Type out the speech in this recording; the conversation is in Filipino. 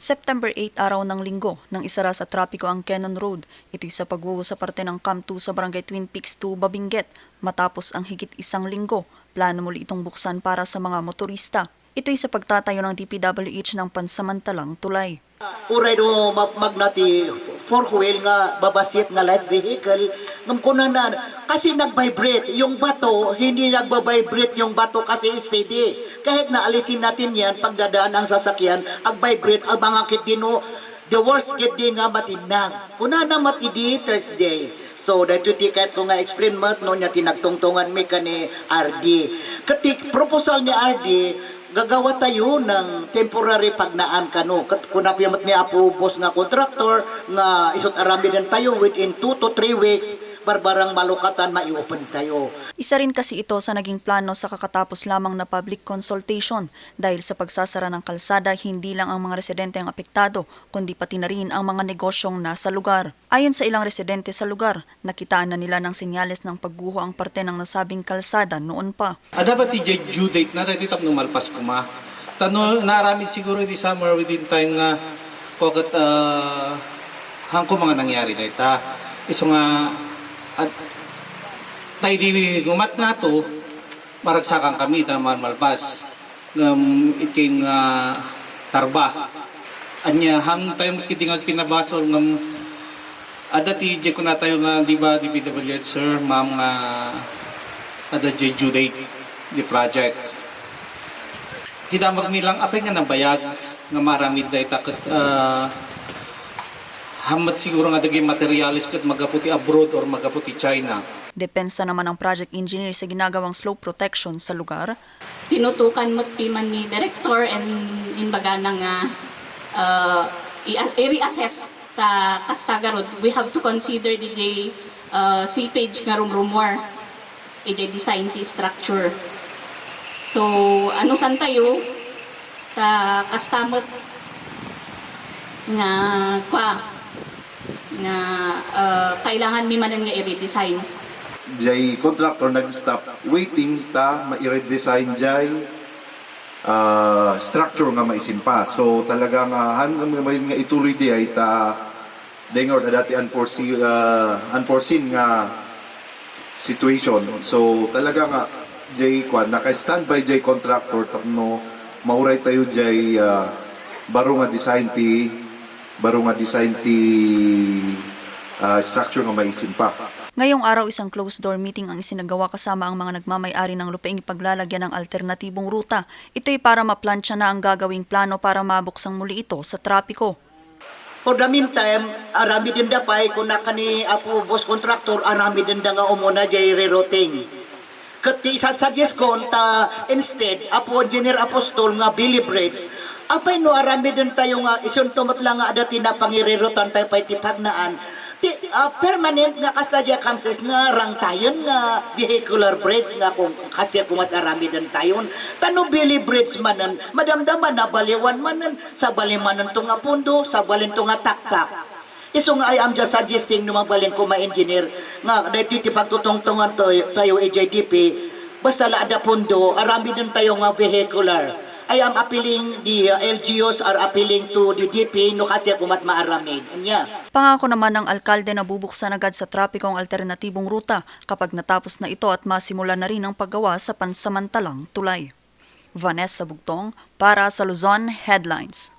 September 8 araw ng linggo nang isara sa trapiko ang Cannon Road. Ito'y sa pagwuwo sa parte ng Camp 2 sa Barangay Twin Peaks 2, Babinget. Matapos ang higit isang linggo, plano muli itong buksan para sa mga motorista. Ito'y sa pagtatayo ng DPWH ng pansamantalang tulay. Uray do ma- magnati four wheel nga babasit nga light vehicle ngam kunanan kasi nag-vibrate yung bato hindi nagba-vibrate yung bato kasi steady. Kahit na alisin natin yan pagdadaan ang sasakyan ag-vibrate ang mga kitino the worst kid di nga matinag kunana matidi Thursday. So, dahil ti kahit ko nga explain mat, no, niya tinagtungtungan mi ka ni RD. Katik, proposal ni RD, gagawa tayo ng temporary pagnaan kano. Kat kunapiamat ni Apo boss nga contractor nga isot arami din tayo within 2 to 3 weeks barbarang malukatan mai-open tayo. Isa rin kasi ito sa naging plano sa kakatapos lamang na public consultation dahil sa pagsasara ng kalsada hindi lang ang mga residente ang apektado kundi pati na rin ang mga negosyong nasa lugar. Ayon sa ilang residente sa lugar, nakitaan na nila ng senyales ng pagguho ang parte ng nasabing kalsada noon pa. Ah, dapat i due date na ready tap nung malpas ko ma. Tano naramid siguro di summer within time nga pokat uh, hangko mga nangyari na ita. Iso nga at tayo di gumat nga to maragsakan kami ta malpas. Um, iking uh, tarba. Anya ham tayo kitingal pinabasol ngam ada ti ko na tayo nga di ba di PWH sir ma'am nga ada je due date di project. Kita magnilang apay nga ng bayag nga maramid da itakot uh, hamat siguro nga daging materialis kat magaputi abroad or magaputi China. Depensa naman ng project engineer sa ginagawang slope protection sa lugar, tinutukan mo piman ni director and in baga na nga uh, i- i-reassess ta kastagarod we have to consider DJ uh, seepage nga rumrumwar DJ design ti structure. So ano san tayo? Ta kastamot nga kwa nga uh, kailangan mi manan nga i-redesign jay contractor nag-stop waiting ta ma-redesign jay ah, structure nga maisimpa. So talaga nga han nga ituloy di ay ta dengor na dati unforeseen ah, unforeseen nga situation. So talaga nga jay kwan naka-standby jay contractor tapno mauray tayo jay ah, baro nga design ti baro nga design ti ah, structure nga maisimpa. Ngayong araw isang closed-door meeting ang isinagawa kasama ang mga nagmamay-ari ng lupaing ipaglalagyan ng alternatibong ruta. Ito'y para maplansya na ang gagawing plano para mabuksang muli ito sa trapiko. For the meantime, arami din dapay kung naka ni Apo boss contractor, arami din da nga umuna jay rerouting. Kati sa suggest ko ta instead Apo Engineer Apostol nga Billy Bridge apay no arami din tayo nga isuntumot lang nga ada tina pangirirutan tayo pay tipagnaan. Ti ah, permanent nga kastadya kamses nga rang tayon nga vehicular bridge nga kung kastya kumat arami din tayon tano Billy Bridge manan madamdaman na baliwan manan sa balimanan to nga pundo sa balin to nga taktak. Iso nga I am just suggesting no mabalin ko ma-engineer nga dahil pagtutungtungan tayo, tayo AJDP basta la ada pondo arami din tayo nga vehicular. I am appealing the uh, LGUs are appealing to the DP no kasi kumat maaramid. Anya. Pangako naman ng alkalde na bubuksan agad sa trapiko ang alternatibong ruta kapag natapos na ito at masimula na rin ang paggawa sa pansamantalang tulay. Vanessa Bugtong para sa Luzon Headlines.